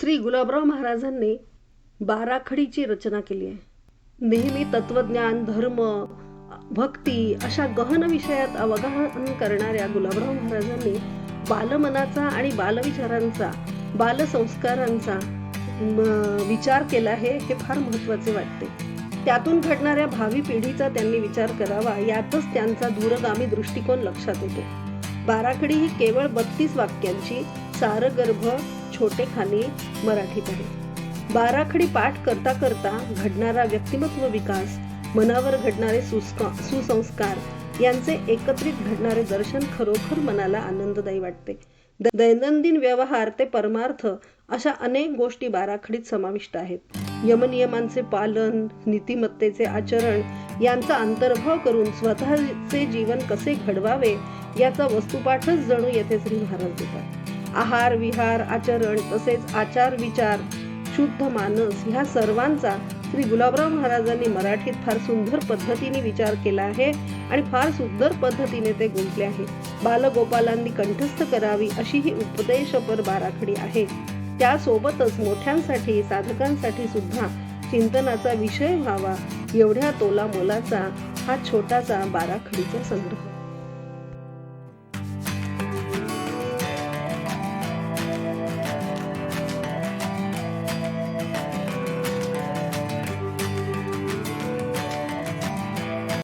श्री गुलाबराव महाराजांनी बाराखडीची रचना केली आहे. नेहमी तत्वज्ञान धर्म भक्ती अशा गहन विषयात अवगाहन करणाऱ्या गुलाबराव महाराजांनी बालमनाचा आणि बालविचारांचा बालसंस्कारांचा विचार केला आहे हे फार महत्त्वाचे वाटते. त्यातून घडणाऱ्या भावी पिढीचा त्यांनी विचार करावा यातच त्यांचा दूरगामी दृष्टिकोन लक्षात येतो. बाराखडी ही केवळ बत्तीस वाक्यांची सारगर्भ छोटे खाने मराठीत आहे. बाराखडी पाठ करता करता घडणारा व्यक्तिमत्व विकास मनावर घडणारे सुसंस्कार यांचे एकत्रित घडणारे दर्शन खरोखर मनाला आनंददायी वाटते. दैनंदिन व्यवहार ते परमार्थ अशा अनेक गोष्टी बाराखडीत समाविष्ट आहेत. यमनियमांचे पालन नीतिमत्तेचे आचरण यांचा अंतर्भाव करून स्वतःचे जीवन कसे घडवावे याचा वस्तुपाठच जणू येथे श्री महाराज देतात. आहार विहार आचरण तसेच आचार विचार शुद्ध मानस ह्या सर्वांचा श्री गुलाबराव महाराजांनी मराठीत फार सुंदर पद्धतीने विचार केला आहे आणि फार सुंदर पद्धतीने ते गुंतले आहे. बालगोपालांनी कंठस्थ करावी अशी ही उपदेशपर बाराखडी आहे. त्यासोबतच मोठ्यांसाठी साधकांसाठी सुद्धा चिंतनाचा विषय व्हावा एवढ्या तोला मोलाचा हा छोटासा बाराखडीचा संग्रह.